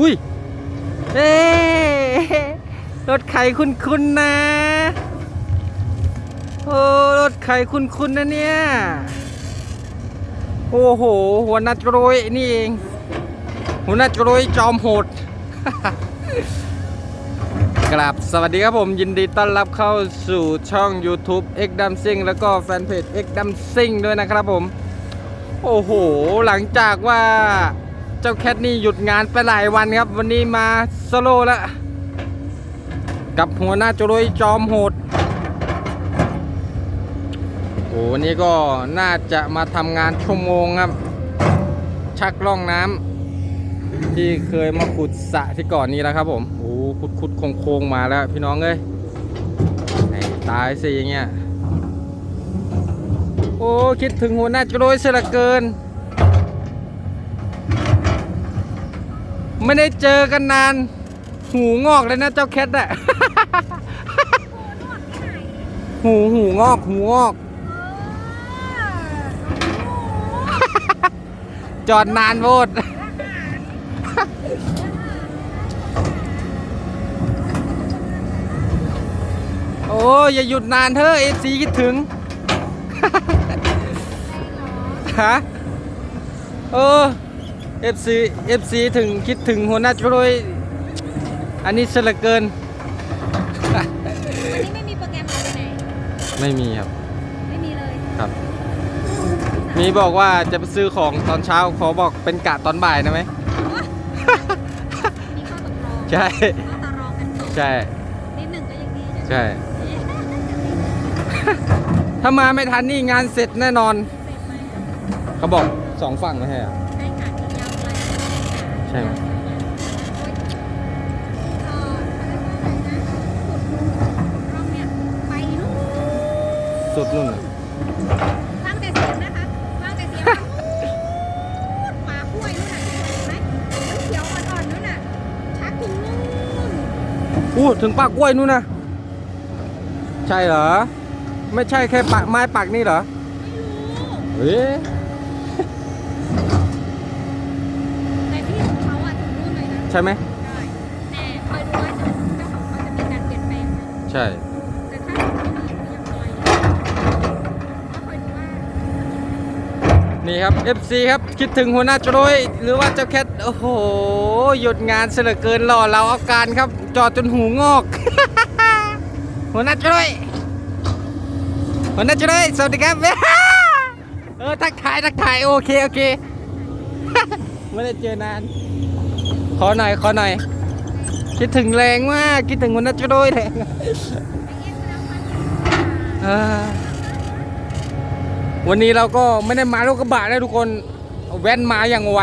อุ้ยเอ๊ะรถไข่คุณคุณนะโอ้รถไข่คุณคุณนะเนี่ย โอ้โห หัวหน้าโจรยนี่เอง หัวหน้าโจรยจอมโหดกราบสวัสดีครับผมยินดีต้อนรับเข้าสู่ช่อง YouTube X d a m s i n g แล้วก็แฟนเพจ X d a m s i n g ด้วยนะครับผม โอ้โห หลังจากว่า เจ้าแคทนี่หยุดงานไปหลายวันครับ วันนี้มาโซโลแล้ว กับหัวหน้าโจรยจอมโหดโอ้วันนี้ก็น่าจะมาทำงานชั่วโมงครับ ชักล่องน้ำที่เคยมาขุดสะที่ก่อนนี้แล้วครับผมโอ้ขุดขุดโค้งโค้งๆมาแล้วพี่น้องเอ้ยตายสิอย่างเงี้ยโอ้คิดถึงหัวหน้าโจรยเสียเหลือเกิน ไม่ได้เจอกันนาน หูงอกเลยนะเจ้าแคทอะ หูหูงอกหูงอก จอดนานโวดโอ้ยอย่าหยุดนานเถอะเอฟซีคิดถึง ฮะ เออ เอฟซีเอฟซีถึงคิดถึงหัวหน้าช่วยอันนี้เสยเหลือเกิน วันนี้ไม่มีโปรแกรมอะไรไหน ไม่มีครับ ไม่มีเลยครับ มีบอกว่าจะไปซื้อของตอนเช้าขอบอกเป็นกะตอนบ่ายนะไหม มีข้อตกลงใช่ ข้อต่อรองกันก่อนใช่ นิดหนึ่งก็ยังดีนะใช่ถ้ามาไม่ทันนี่งานเสร็จแน่นอนเสร็จไหมเขาบอกสองฝั่งไม่ใช่เหรอ ได้ขาดอีกยาวไกล ใช่ไหมเอ่อรอบเนี่ยไปนู่นสุดนู่นน่ะฟังแต่เสียงนะคะฟังแต่เสียงนู่นป่าห้วยนู่นน่ะเห็นไหมเขียวๆอ่อนๆนู่นน่ะชักถึงนู่นอู้ถึงปากกล้วยนู่นนะใช่เหรอ ไม่ใช่แค่ปากไม้ปากนี่เหรอ ไม่รู้เอ๊ะ แต่ที่ของเขาอะถึงนู่นเลยนะ ใช่ไหมได้แต่คอยดูว่าจะเจ้าของเขาจะมีการเปลี่ยนแปลงไหมใช่ แต่ถ้าเขาไม่มีก็ยังไงก็คอยดูว่านี่ครับ FC ครับ คิดถึงหัวหน้าโจรยหรือว่าเจ้าแคท โอ้โห หยุดงานเสียเหลือเกินหล่อเราเอาการครับ จอดจนหูงอก หัวหน้าโจรยหัวหน้าโจรยสวัสดีครับ เออทักทายทักทายโอเค โอเค ไม่ได้เจอนาน ขอหน่อย ขอหน่อย คิดถึงแรงมาก คิดถึงหัวหน้าโจรยแรงเออวันนี้เราก็ไม่ได้มารถกระบะนะทุกคน แว้นมาอย่างไว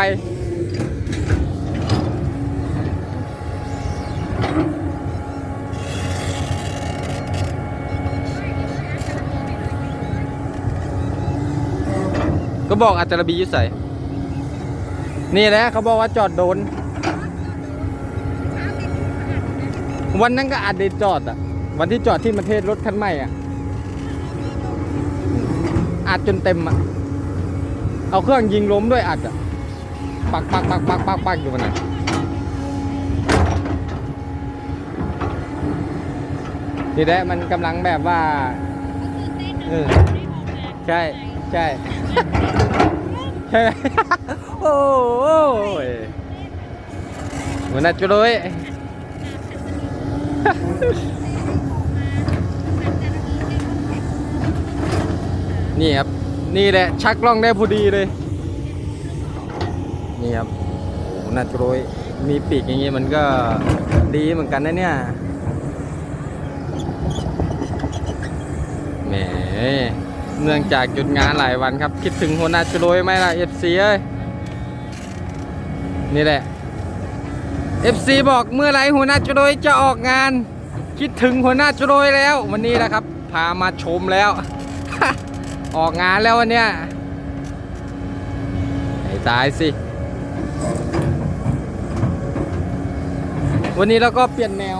ก็บอกอัตรบียุใส่นี่แหละเขาบอกว่าจอดโดน วันนั้นก็อาจได้จอดอะ วันที่จอดที่ประเทศรถคันใหม่อะอัดจนเต็มอะ เอาเครื่องยิงล้มด้วยอัดอะ ปักปักปักปักปักปักอยู่มันน่ะทีแรกมันกำลังแบบว่าเออใช่ใช่ใช่ โอ้ยเหมือนน่าจะเลย นี่ครับ นี่แหละ ชักล้องได้พอดีเลย นี่ครับโอ้น่าจะโรยมีปีกอย่างงี้มันก็ดีเหมือนกันนะเนี่ยแหมเนื่องจากหยุดงานหลายวันครับ คิดถึงหัวหน้าจโรยไหมล่ะ FC เอ้ยนี่แหละ FC บอกเมื่อไรหัวหน้าจุโรยจะออกงาน คิดถึงหัวหน้าจุโรยแล้ว วันนี้นะครับ พามาชมแล้ว ออกงานแล้ววันเนี้ยไอ้ตายสิ วันนี้เราก็เปลี่ยนแนว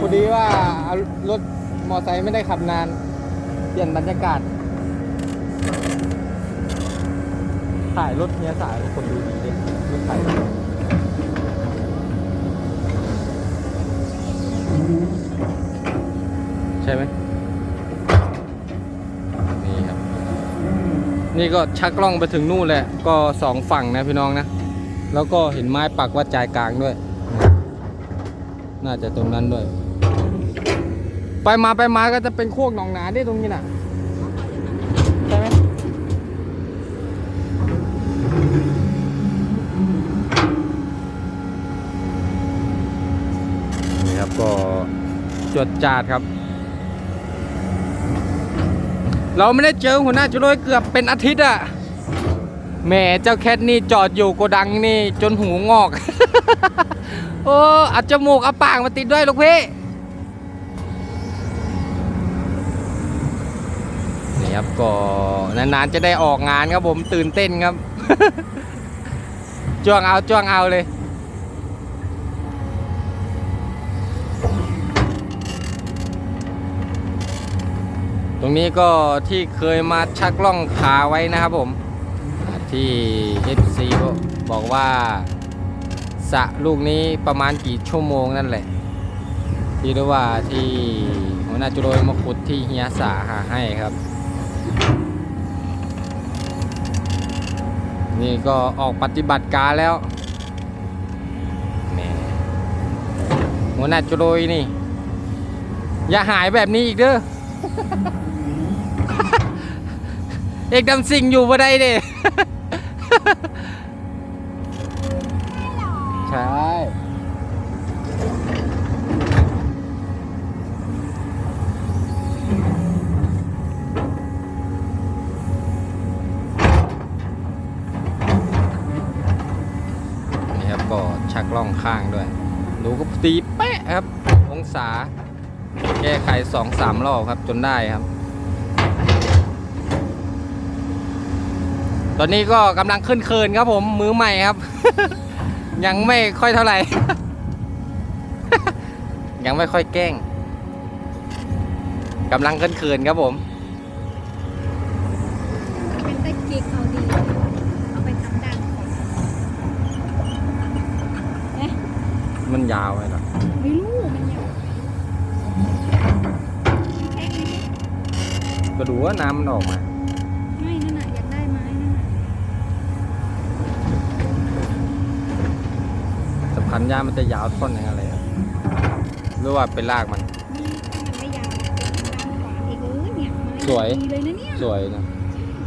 พอดีว่าเอารถมอไซค์ไม่ได้ขับนาน เปลี่ยนบรรยากาศถ่ายรถเนี้ยสายคนดูดีดิรถถ่าย ใช่ไหมนี่ครับ นี่ก็ชักกล้องไปถึงนู่นแหละ ก็สองฝั่งนะพี่น้องนะ แล้วก็เห็นไม้ปักว่าจายกลางด้วย น่าจะตรงนั้นด้วย ไปมาไปมาก็จะเป็นโคกหนองนาที่ตรงนี้น่ะ ก็จดจาดครับ เราไม่ได้เจอหัวหน้าจุลอยเกือบเป็นอาทิตย์อะแหม่เจ้าแคทนี่จอดอยู่โกดังนี่จนหูงอก โอ้อาจมูกอาปากมาติดด้วยลูกพี่นี่ครับก็นานๆจะได้ออกงานครับผมตื่นเต้นครับจ้วงเอาจ้วงเอาเลย รงนี้ก็ที่เคยมาชักล่องขาไว้นะครับผม ที่ FC บอกว่าสะลูกนี้ประมาณกี่ชั่วโมงนั่นแหละ ที่เรียกว่าที่หัวหน้าจุโรยมาขุดที่เฮียสาหาให้ครับ นี่ก็ออกปฏิบัติการแล้วหัวหน้าจุโรยนี่ อย่าหายแบบนี้อีกเด้อ เอกดำสิงอยู่บ่ได้เด้ ใช่นี่ครับก็ชักล่องข้างด้วยดูก็ตีเป๊ะครับ องศา แก้ไขสองสามรอบครับจนได้ครับ ตอนนี้ก็กำลังขึ้นเคินครับผมมือใหม่ครับ ยังไม่ค่อยเท่าไหร่ ยังไม่ค่อยแกล้งกำลังขึ้นเคินครับผม เป็นตะกิกเอาดี เอาไปทำดังก่อนเอ๊ะมันยาวไหมล่ะไม่รู้มันยาวแท็กไหมก็ดูว่าน้ำมันออกมา ไม่นั่นน่ะอยากได้ไม้นั่นน่ะ แต่ พันหญ้ามันจะยาวท่อนยังไงเลยอะหรือว่าเป็นรากมันนี่ถ้ามันไม่ยาวด้านขวาอีกเออเนี่ยไม้สวยดีเลยนะเนี่ยสวยนะ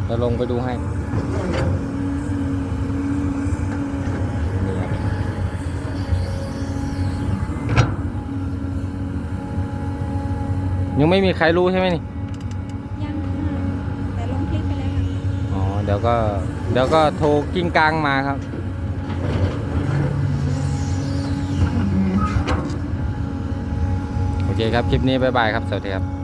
จะลงไปดูให้นี่ครับยังไม่มีใครรู้ใช่ไหมนี่ ยังค่ะแต่ลงคลิปไปแล้วค่ะ อ๋อ เดี๋ยวก็ เดี๋ยวก็โทรกิ้งกลางมาครับ โอ เคครับ คลิปนี้ บ๊ายบายครับ สวัสดีครับ